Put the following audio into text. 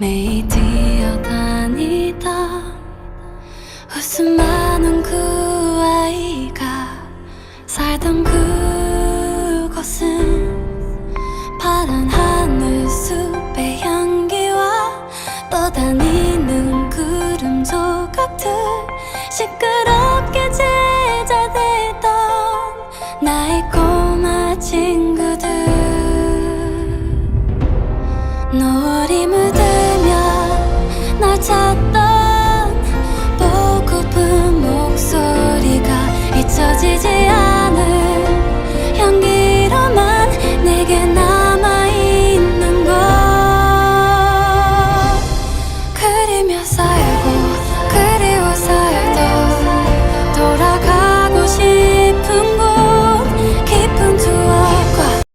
매일 뛰어다니다. 웃음 많은 그 아이가 살던 그곳은 파란 하늘 숲의 향기와 떠다니는 구름 조각들 시끄럽게 제자되던 나의 꼬마 친구들. 너 어림을 最後